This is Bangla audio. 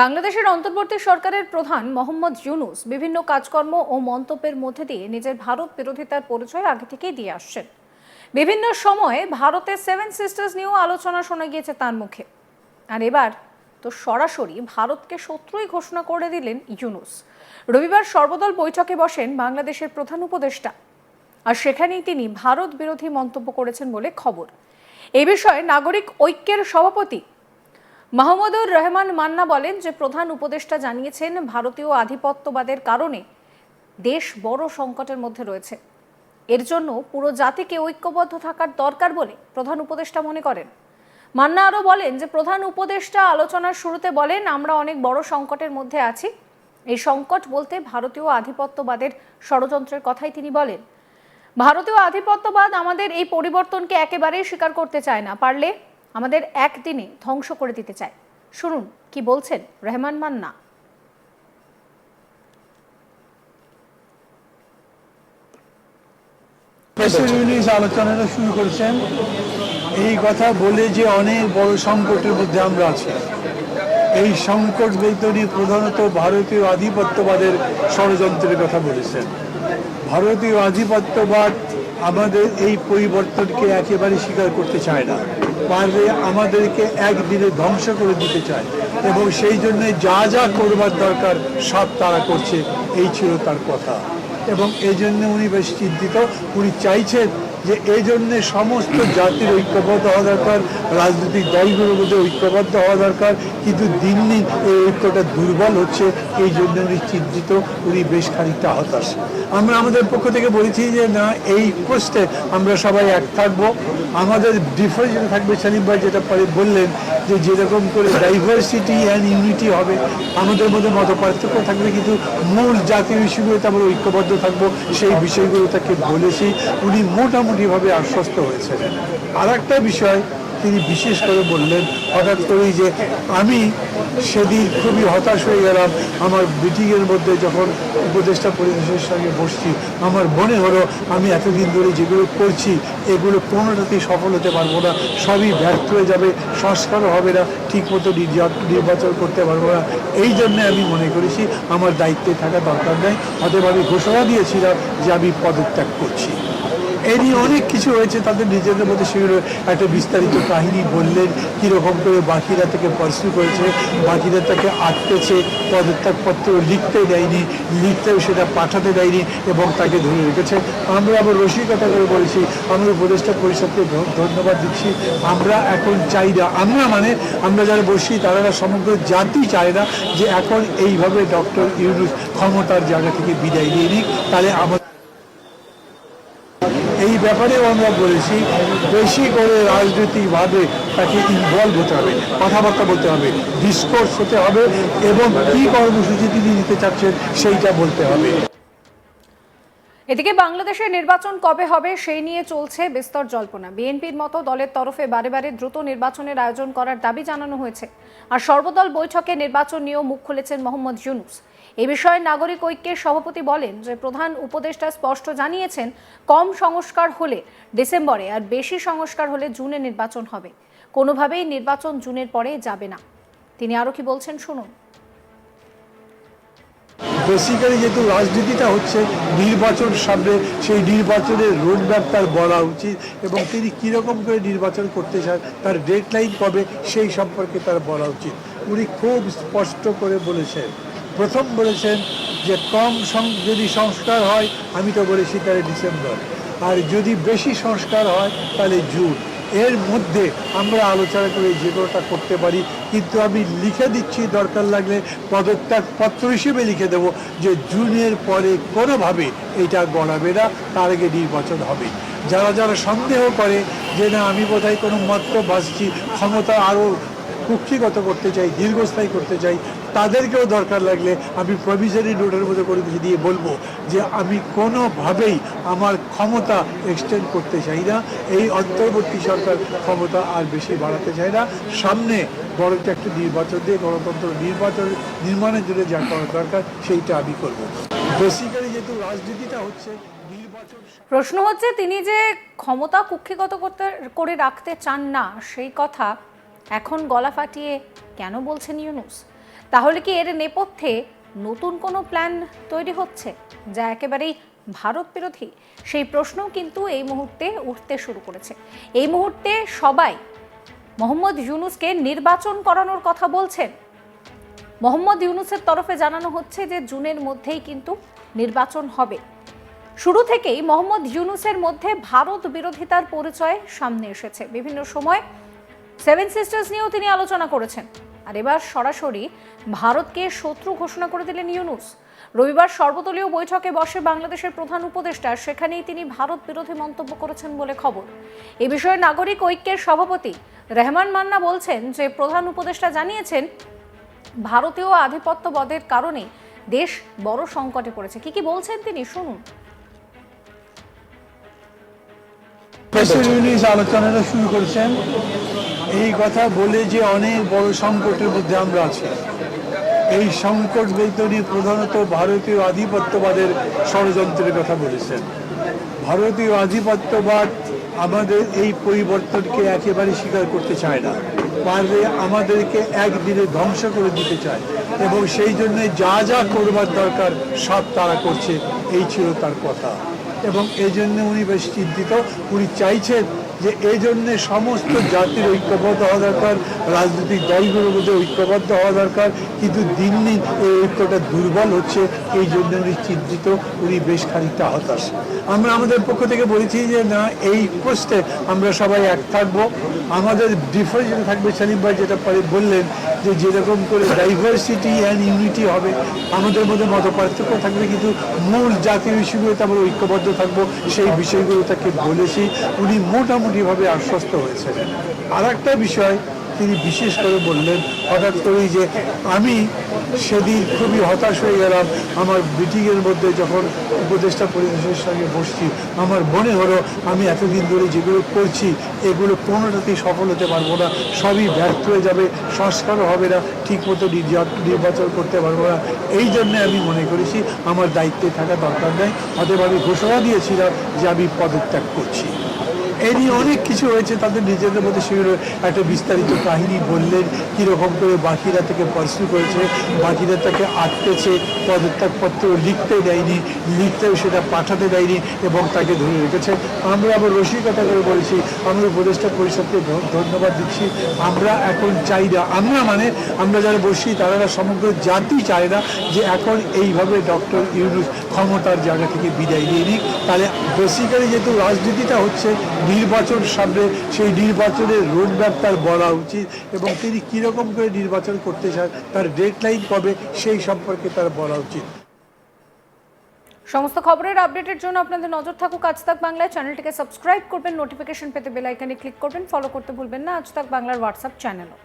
বাংলাদেশের অন্তর্বর্তী সরকারের প্রধান মোহাম্মদ ইউনুস বিভিন্ন কাজকর্ম ও মন্তব্যের মধ্যে দিয়ে নিজের ভারত বিরোধিতার পরিচয় আগে থেকেই দিয়ে আসছেন। বিভিন্ন সময়ে ভারতের সেভেন সিস্টার্স নিয়েও আলোচনা শোনা গিয়েছে তার মুখে। আর এবার তো সরাসরি ভারতকে শত্রুই ঘোষণা করে দিলেন ইউনুস। রবিবার সর্বদল বৈঠকে বসেন বাংলাদেশের প্রধান উপদেষ্টা। আর সেখানেই তিনি ভারত বিরোধী মন্তব্য করেছেন বলে খবর। এ বিষয়ে নাগরিক ঐক্যের সভাপতি মাহমুদুর রহমান মান্না বলেন যে প্রধান উপদেষ্টা জানিয়েছেন ভারতীয় আধিপত্যবাদের কারণে দেশ বড় সংকটের মধ্যে রয়েছে। এর জন্য পুরো জাতিকে ঐক্যবদ্ধ থাকার দরকার বলে প্রধান উপদেষ্টা মনে করেন। মান্না আরও বলেন যে প্রধান উপদেষ্টা আলোচনার শুরুতে বলেন, আমরা অনেক বড় সংকটের মধ্যে আছি। এই সংকট বলতে ভারতীয় আধিপত্যবাদের ষড়যন্ত্রের কথাই তিনি বলেন। ভারতীয় আধিপত্যবাদ আমাদের এই পরিবর্তনকে একেবারেই স্বীকার করতে চায় না। পারলে আমাদের একদিনে ধ্বংস করে দিতে চায়। শুনুন, কি বলছেন রহমান মান্না। আলোচনাটা শুরু করেছেন। এই কথা বলে যে অনেক বড় সংকটের মধ্যে আমরা আছি। এই সংকট বেতনে প্রধানত ভারতীয় আধিপত্যবাদের ষড়যন্ত্রের কথা বলেছেন। ভারতীয় আধিপত্যবাদ আমাদের এই পরিবর্তনকে একেবারে স্বীকার করতে চায় না। পারলে আমাদেরকে একদিনে ধ্বংস করে দিতে চায়। এবং সেই জন্য যা যা করবার দরকার সব তারা করছে। এই ছিল তার কথা। এবং এই জন্য উনি বেশ চিন্তিত। উনি চাইছেন যে এই জন্য সমস্ত জাতির ঐক্যবদ্ধ হওয়া দরকার, রাজনৈতিক দলগুলোর মধ্যে ঐক্যবদ্ধ হওয়া দরকার, কিন্তু দিন দিন এই ঐক্যটা দুর্বল হচ্ছে, এই জন্য উনি চিন্তিত উনি বেশ খানিকটা হতাশ। আমরা আমাদের পক্ষ থেকে বলেছি যে না, এই পোস্টে আমরা সবাই এক থাকব। আমাদের ডিফারেন্স থাকবে, সালিম ভাই যেটা পরে বললেন যে যেরকম করে ডাইভার্সিটি অ্যান্ড ইউনিটি হবে, আমাদের মধ্যে মত পার্থক্য থাকবে, কিন্তু মূল জাতীয় ইস্যুগুলোতে আমরা ঐক্যবদ্ধ থাকব। সেই বিষয়গুলো তাকে বলেছি, উনি মোটামুটিভাবে আশ্বস্ত হয়েছেন। আর একটা বিষয় তিনি বিশেষ করে বললেন, হঠাৎ করেই যে আমি সেদিন খুবই হতাশ হয়ে গেলাম। আমার মিটিংয়ের মধ্যে যখন উপদেষ্টা পরিবেশের সঙ্গে বসছি, আমার মনে হলো আমি এতদিন ধরে যেগুলো করছি, এগুলো কোনোটাতেই সফল হতে পারব না। সবই ব্যর্থ হয়ে যাবে, সংস্কারও হবে না, ঠিকমতো নির্বাচন করতে পারব না। এই জন্যে আমি মনে করেছি আমার দায়িত্বে থাকা দরকার নেই। অতএব আমি ঘোষণা দিয়েছিলাম যে আমি পদত্যাগ করছি। এই নিয়ে অনেক কিছু হয়েছে, তাদের নিজেদের মধ্যে সেগুলো একটা বিস্তারিত কাহিনী বললেন, কীরকম করে বাকিরা থেকে পার্সু করেছে, বাকিরা তাকে আটকেছে, পদত্যাগপত্র লিখতে দেয়নি, লিখতেও সেটা পাঠাতে দেয়নি এবং তাকে ধরে রেখেছে। আমরা আবার রসিকতা করে বলেছি, আমরা উপদেষ্টা পরিষদকে ধন্যবাদ দিচ্ছি। আমরা এখন চাই না, আমরা মানে আমরা যারা বসি তারা সমগ্র জাতি চায় না যে এখন এইভাবে ডক্টর ইউনুস ক্ষমতার জায়গা থেকে বিদায় নিয়ে নিক, তাহলে আমাদের এই ব্যাপারেও আমরা বলেছি, বেশি করে রাজনৈতিকভাবে তাকে ইনভলভ হতে হবে, কথাবার্তা বলতে হবে ডিসকোর্স হতে হবে এবং কী কর্মসূচি তিনি নিতে চাচ্ছেন সেইটা বলতে হবে। এদিকে বাংলাদেশের নির্বাচন কবে হবে সেই নিয়ে চলছে বিস্তর জল্পনা। বিএনপির মতো দলের তরফে বারে বারে দ্রুত নির্বাচনের আয়োজন করার দাবি জানানো হয়েছে। আর সর্বদল বৈঠকে নির্বাচন নিয়েও মুখ খুলেছেন মোহাম্মদ ইউনুস। এ বিষয়ে নাগরিক ঐক্যের সভাপতি বলেন যে, প্রধান উপদেষ্টা স্পষ্ট জানিয়েছেন, কম সংস্কার হলে ডিসেম্বরে আর বেশি সংস্কার হলে জুনে নির্বাচন হবে। কোনোভাবেই নির্বাচন জুনের পরে যাবে না। তিনি আরও কি বলছেন শুনুন। বেসিক্যালি যেহেতু রাজনীতিটা হচ্ছে নির্বাচন সামনে, সেই নির্বাচনের রোডম্যাপ তার বলা উচিত এবং তিনি কীরকম করে নির্বাচন করতে চান, তার ডেডলাইন কবে, সেই সম্পর্কে তার বলা উচিত। উনি খুব স্পষ্ট করে বলেছেন। প্রথম বলেছেন যে কম যদি সংস্কার হয়, আমি তো বলেছি তাহলে ডিসেম্বর। আর যদি বেশি সংস্কার হয়, তাহলে জুন। এর মধ্যে আমরা আলোচনা করে যে কোনোটা করতে পারি। কিন্তু আমি লিখে দিচ্ছি, দরকার লাগলে পদত্যাগ পত্র হিসেবে লিখে দেব যে জুনের পরে কোনোভাবে এটা গড়াবে না, তার আগে নির্বাচন হবে। যারা যারা সন্দেহ করে যে না, আমি বোধহয় কোনো মত বাঁচছি ক্ষমতা আরও কুক্ষিগত করতে চাই, দীর্ঘস্থায়ী করতে চাই, তাদেরকেও দরকার লাগলে আমি প্রভিজনারি নোটের মধ্যে করে দিয়ে বলব যে আমি কোনোভাবেই আমার ক্ষমতা এক্সটেন্ড করতে চাই না। এই অন্তর্বর্তী সরকার ক্ষমতা আর বেশি বাড়াতে চায় না। সামনে বরঞ্চ একটা নির্বাচন দিয়ে গণতন্ত্র নির্বাচন নির্মাণের জন্য যা করা দরকার সেইটা আমি করব। বেসিক্যালি যেহেতু রাজনীতিটা হচ্ছে প্রশ্ন হচ্ছে, তিনি যে ক্ষমতা কুক্ষিগত করতে, করে রাখতে চান না, সেই কথা এখন গলা ফাটিয়ে কেন বলছেন ইউনুস? তাহলে কি এর নেপথ্যে নতুন কোনো প্ল্যান তৈরি হচ্ছে, যা একেবারেই ভারত বিরোধী? সেই প্রশ্ন কিন্তু এই মুহূর্তে উঠতে শুরু করেছে। এই মুহূর্তে সবাই মোহাম্মদ ইউনুসকে নির্বাচন করানোর কথা বলছেন। মোহাম্মদ ইউনুসের তরফে জানানো হচ্ছে যে জুনের মধ্যেই কিন্তু নির্বাচন হবে। শুরু থেকেই মোহাম্মদ ইউনুসের মধ্যে ভারত বিরোধিতার পরিচয় সামনে এসেছে। বিভিন্ন সময় সেভেন সিস্টার্স নিয়েও তিনি আলোচনা করেছেন। আর এবার সরাসরি ভারতকে শত্রু ঘোষণা করে দিলেন ইউনুস। রবিবার সর্বদলীয় বৈঠকে বসে বাংলাদেশের প্রধান উপদেষ্টা, সেখানেই তিনি ভারত বিরোধী মন্তব্য করেছেন বলে খবর। এ বিষয়ে নাগরিক ঐক্যের সভাপতি রেহমান মান্না বলছেন যে, প্রধান উপদেষ্টা জানিয়েছেন, ভারতীয় আধিপত্য আধিপত্যবাদের কারণে দেশ বড় সংকটে পড়েছে। কি কি বলছেন তিনি? শুনুন। আলোচনাটা শুরু করেছেন। এই কথা বলে যে অনেক বড় সংকটের মধ্যে আমরা আছি। এই সংকট বেতনী প্রধানত ভারতীয় আধিপত্যবাদের ষড়যন্ত্রের কথা বলেছেন। ভারতীয় আধিপত্যবাদ আমাদের এই পরিবর্তনকে একেবারে স্বীকার করতে চায় না। পারলে আমাদেরকে একদিনে ধ্বংস করে দিতে চায় এবং সেই জন্য যা যা করবার দরকার সব তারা করছে, এই ছিল তার কথা। এবং এই জন্য উনি বেশ চিন্তিত। উনি চাইছেন যে এই জন্যে সমস্ত জাতির ঐক্যবদ্ধ হওয়া দরকার, রাজনৈতিক দলগুলোর মধ্যে ঐক্যবদ্ধ হওয়া দরকার। কিন্তু দিন দিন এই ঐক্যটা দুর্বল হচ্ছে, এই জন্য উনি চিন্তিত উনি বেশ খানিকটা হতাশ। আমরা আমাদের পক্ষ থেকে বলেছি যে, না, এই পোস্টে আমরা সবাই এক থাকব। আমাদের ডিফারেন্স থাকবে, সেলিম ভাই যেটা পরে বললেন যে যেরকম করে ডাইভার্সিটি অ্যান্ড ইউনিটি হবে, আমাদের মধ্যে মত পার্থক্য থাকবে, কিন্তু মূল জাতীয় ইস্যুগুলোতে আমরা ঐক্যবদ্ধ থাকব, সেই বিষয়গুলো তাকে বলেছি। উনি মোটামুটিভাবে আশ্বস্ত হয়েছেন। আর একটা বিষয় তিনি বিশেষ করে বললেন, হঠাৎ করেই যে আমি সেদিন খুবই হতাশ হয়ে গেলাম। আমার মিটিংয়ের মধ্যে যখন উপদেষ্টা পরিবেশের সঙ্গে বসছি, আমার মনে হলো আমি এতদিন ধরে যেগুলো করছি, এগুলো কোনোটাতেই সফল হতে পারব না। সবই ব্যর্থ হয়ে যাবে, সংস্কারও হবে না, ঠিকমতো নির্বাচন করতে পারব না। এই জন্য আমি মনে করেছি, আমার দায়িত্বে থাকা দরকার নেই। অতএব আমি ঘোষণা দিয়েছিলাম যে আমি পদত্যাগ করছি। নিয়ে অনেক কিছু হয়েছে, তাদের নিজেদের মধ্যে সেগুলো একটা বিস্তারিত কাহিনী বললেন, কীরকম করে বাকিরা থেকে পার্সু করেছে, বাকিরা তাকে আটকেছে, পদত্যাগপত্র লিখতে দেয়নি, লিখতেও সেটা পাঠাতে দেয়নি এবং তাকে ধরে রেখেছে। আমরা আবার রসিকতা করে বলেছি, আমরা উপদেষ্টা পরিষদকে ধন্যবাদ দিচ্ছি। আমরা এখন চাই না, আমরা মানে আমরা যারা বসি তারা সমগ্র জাতি চায় না যে এখন এইভাবে ডক্টর ইউনুস ক্ষমতার জায়গা থেকে বিদায় নিয়ে নিক। তাহলে বেসিক্যালি যেহেতু রাজনীতিটা হচ্ছে নির্বাচন সামনে সেই নির্বাচনের রোডম্যাপ তার বলা উচিত এবং তিনি কীরকম করে নির্বাচন করতে চান, তার ডেডলাইন কবে, সেই সম্পর্কে তার বলা উচিত। সমস্ত খবরের আপডেটের জন্য আপনাদের নজর থাকুক আজ তাক বাংলায়। চ্যানেলটিকে সাবস্ক্রাইব করবেন নোটিফিকেশন পেতে বেল আইকনে ক্লিক করবেন ফলো করতে ভুলবেন না। আজ তাক বাংলার হোয়াটসঅ্যাপ চ্যানেলও